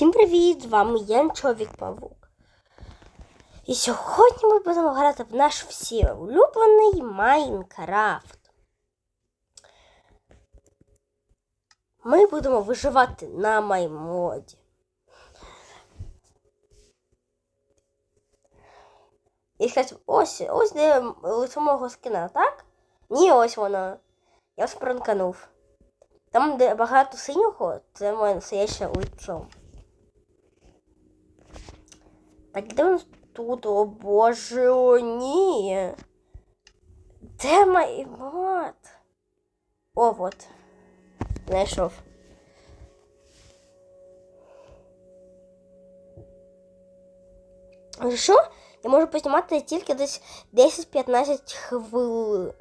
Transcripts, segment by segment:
Всім привіт! З вами я Човік Павук. І сьогодні ми будемо грати в наш всі улюблений Майнкрафт. Ми будемо виживати на маймоді. І сказати, ось, ось де лицо мого скина, так? Ні, ось воно. Я спранканув. Там, де багато синього, це моє настояще лицо. Так, де у нас тут? О боже, о ні. Де мій мат? О, вот. Знайшов. Що? Я можу познімати тільки десь 10-15 хвилин.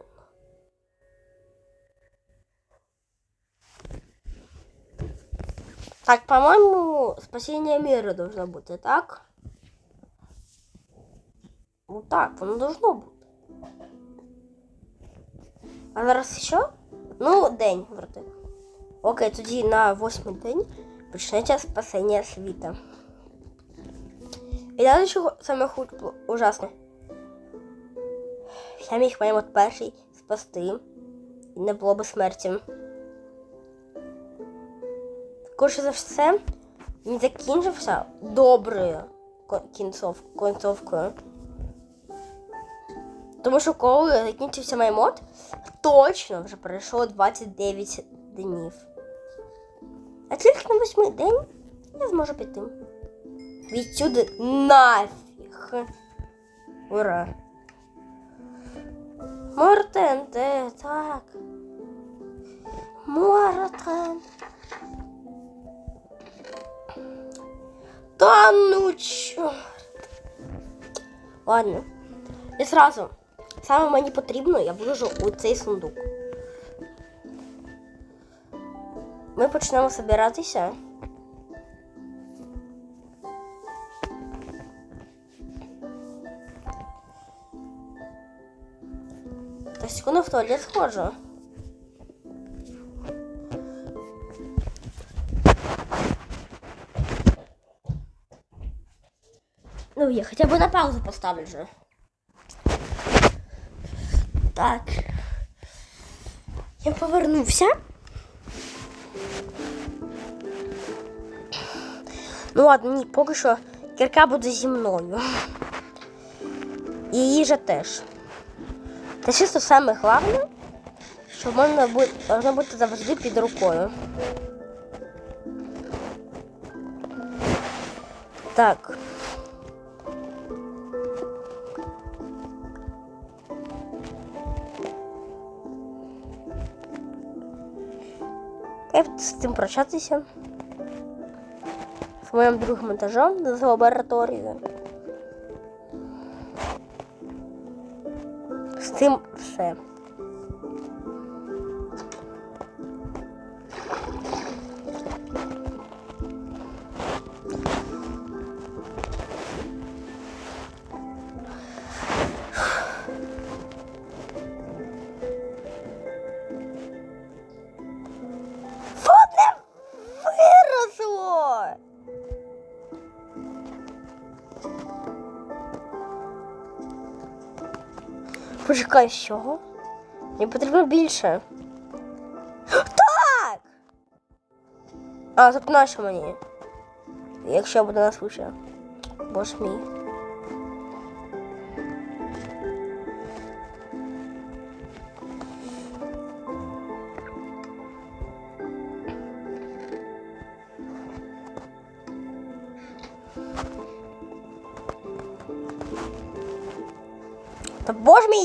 Так, по-моему, спасение мира должно бути, так? Ну так, воно должно бути. А зараз що? Ну, день вроде. Окей, тоді на восьмий день почнеться спасення світа. І далі чого саме худ ужасне. Я міг маємо перший спасти. І не було би смерті. Скоріше за все, він закінчився доброю кінцов, кінцовкою. Тому що коли закінчився маймод, точно вже пройшло 29 днів. А тільки на восьмий день я зможу піти. Відсюди нафіг. Ура! Мортен, де так. Мортен. Та ну чорт. Ладно. І сразу. Саме мені потрібно, я вложу у цей сундук. Ми почнемо збиратися. Та секунду в туалет схожу. Ну, я хотя бы на паузу поставлю же. Так. Я повернувся. Ну ладно, ні, поки що кірка буде зі мною. І їжа теж. Та чисто саме головне, що можна бути, можна бути завжди під рукою. Так. Як з цим прощатися? З моїм другим етажом з лабораторією. З цим все. Почекай, що? Мені потрібно більше. Так! А, тобто нащо мені? Якщо буде нас лучше. Боже мій.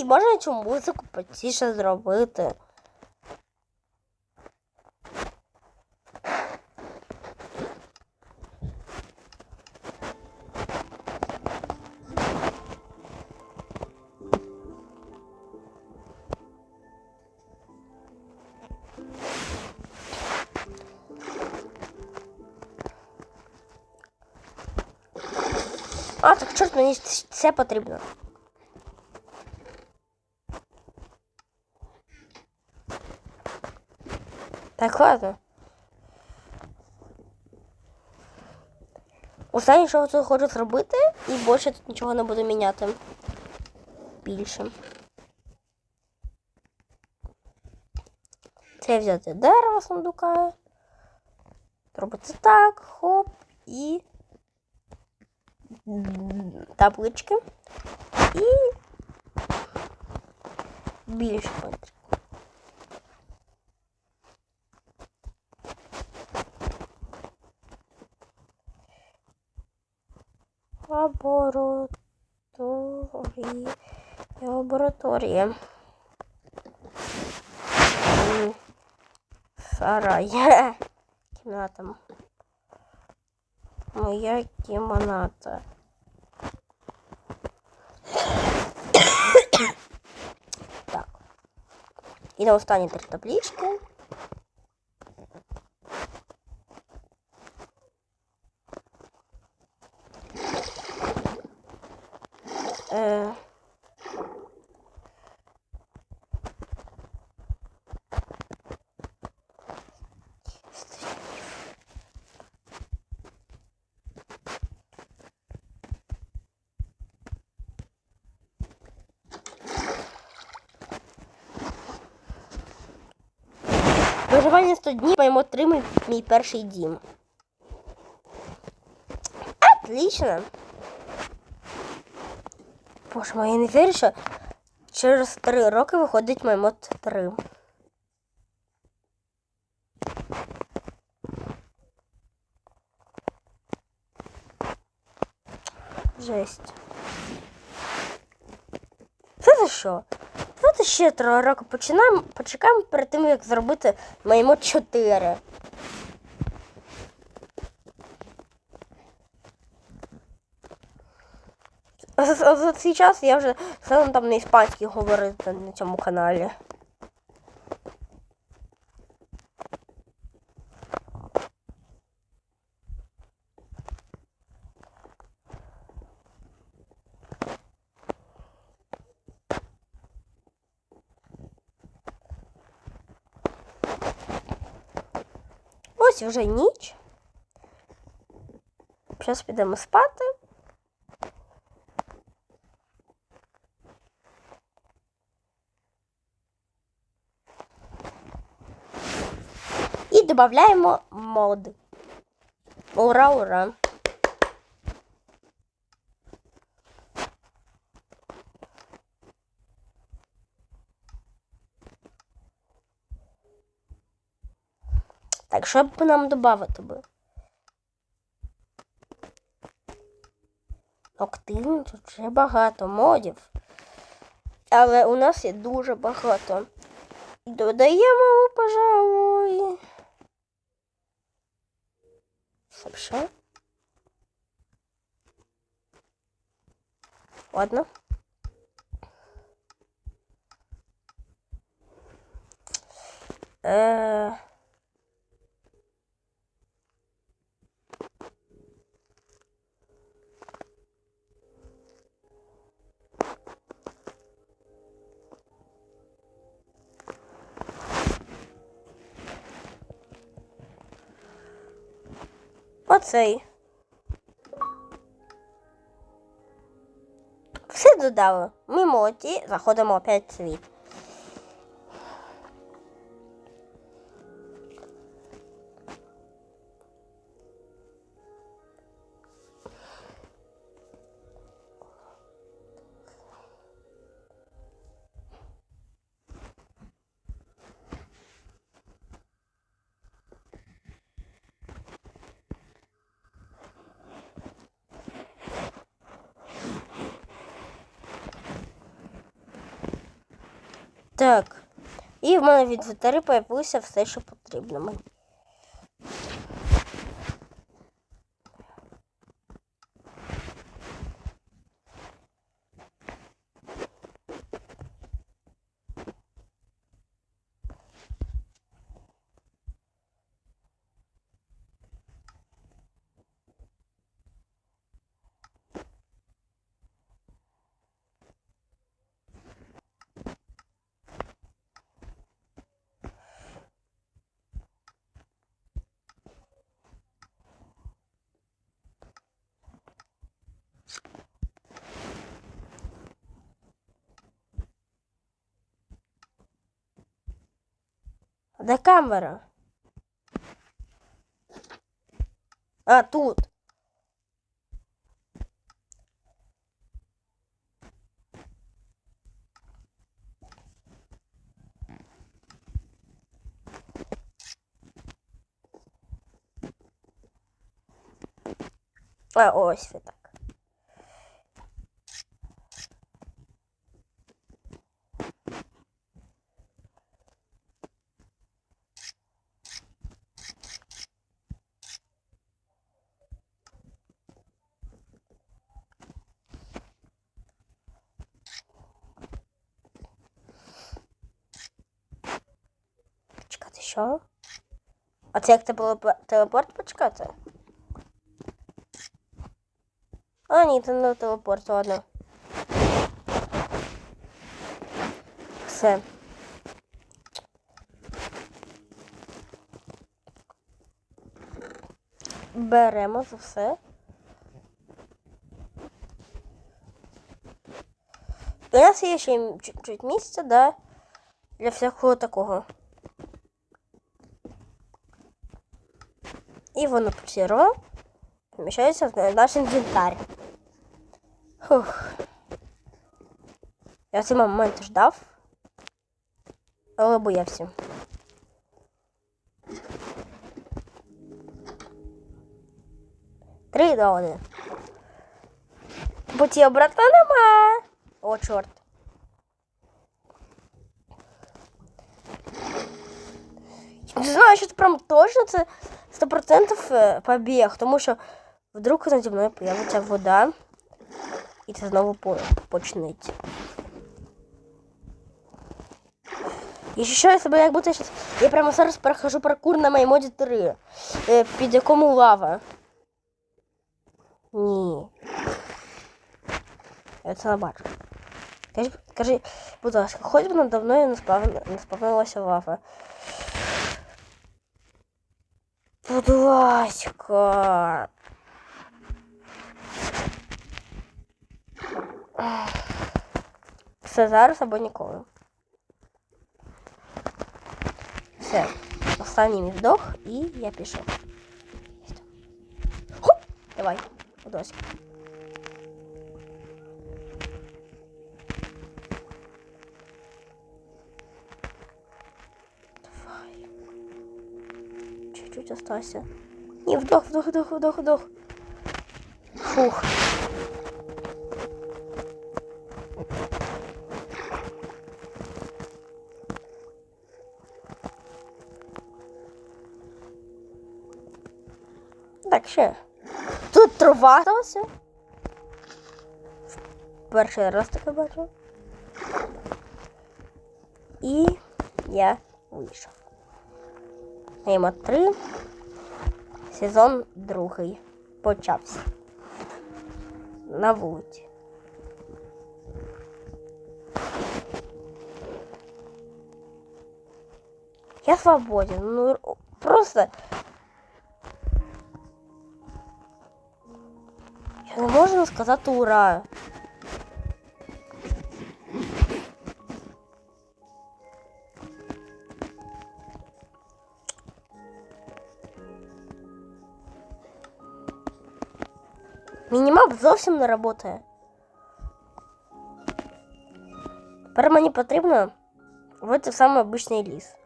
Мій, можна цю музику потіше зробити? А, так чорт, мені це потрібно. Так, ладно. Останнє, що тут хочу зробити, і більше тут нічого не буду міняти. Більше. Це взяти дерево сундука. Робити так, хоп, і таблички. І більше потрібно. Лабораторії. Лабораторія. М, Сарай. Кімната. Моя кімната. Так. І на останні три таблички. Виживання 100 днів моєму отримай мій перший дім. Отлично. Боже мой, я не вірю, що через три роки виходить моє мод 3. Жесть. Це за що? Давайте ще три роки починаємо, почекаємо перед тим, як зробити моє мод 4. За, за, за цей час я вже сам там на іспанській говорити на цьому каналі. Ось вже ніч. Зараз підемо спати. І додаємо мод. Ура, ура! Так, що б нам додати би? Активно тут вже багато модів. Але у нас є дуже багато. Додаємо, пожалуй. Хорошо. Ладно. Э... Оцей. Все додали. Ми молоді, заходимо опять світ. Так. І в мене від вітари появилося все, що потрібно. Де камера? А, тут. А, ось ви що? А це як телепо- телепорт почекати? А, ні, це не телепорт, ладно. Все. Беремо це все. У нас є ще чуть-чуть місця, да, для всякого такого. І воно посіро поміщається в наш інвентар. Фух. Я цей момент ждав, але боявся. Три до один. Путі обратно нема. О, чорт. Не знаю, що це прям точно це 100% е, побіг, тому що вдруг наді мною появиться вода, і це знову по- почнеться. І ще що я себе як будто щас... Я прямо зараз перехожу паркур на моїй моді 3, е, під якому лава. Ні. Я це не бачу. Скажи, скажи, будь ласка, хоч би надо мною не спав- не спавнилася лава. Будь ласка. Все зараз або ніколи. Все. Останній вдох і я пішов. Хоп! Давай, будь Чуть-чуть остался. Не, вдох, вдох, вдох, вдох, вдох. Фух. Так, ще. Тут трава залишилася. Перший раз таке бачу. І я вийшов. Ейма 3. Сезон другий. Почався. На вулиці. Я свободен. Ну, просто. Я не можу сказати ура. Мінімап зовсім не працює. Тепер мені потрібно в в самий обичний ліс.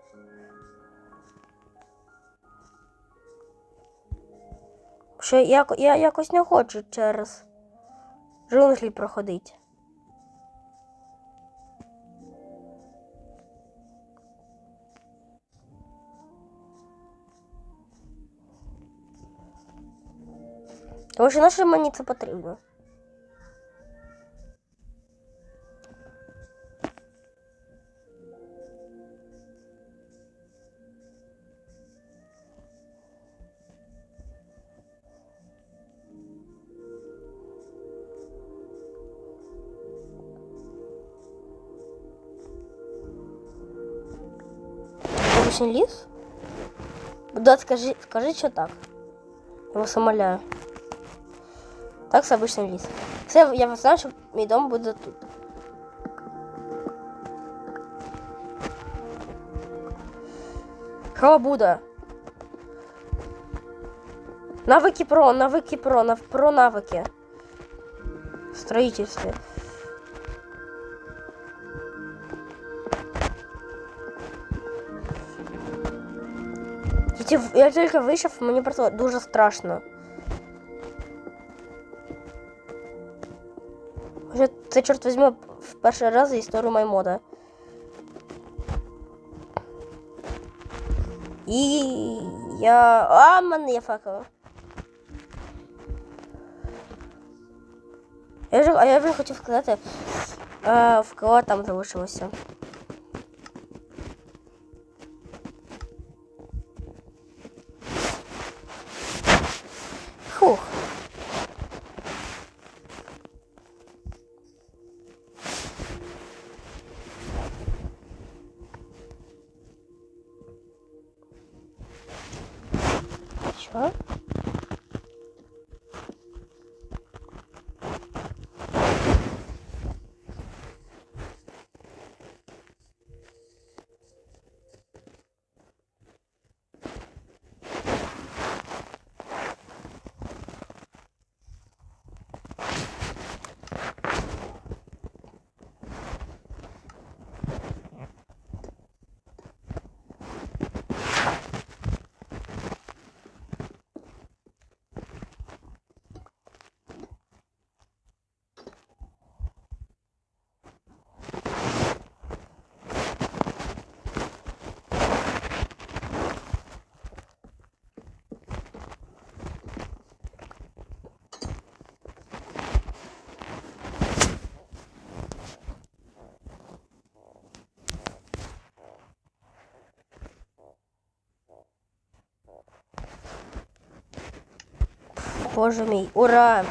Що я, я якось не хочу через джунглі проходити. Тому що на що мені це потрібно? Обычный ліс? Да, скажи, скажи, що так. Я вас умоляю. Так, це обычный ліс. Все, я знаю, що мій дом буде тут. Що буде? Навики про, навики про, нав, про навики. В строительстве. Я, ті- я тільки вийшов, мені просто дуже страшно. це, чорт візьме, в перший раз за історію маймода. І я. А, мене є факел. Я вже, а я вже хотів сказати, а, в кого там залишилося. Що? Боже мій, ура!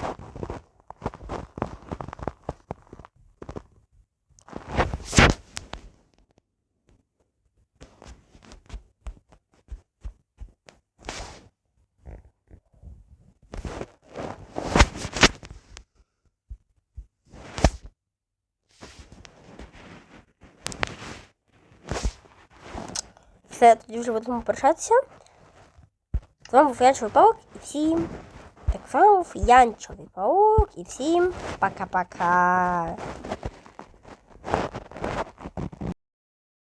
Все, тоді вже будемо прощатися. З вами був Янчевий паук і всім. Був Янчевий паук і всім пока-пока.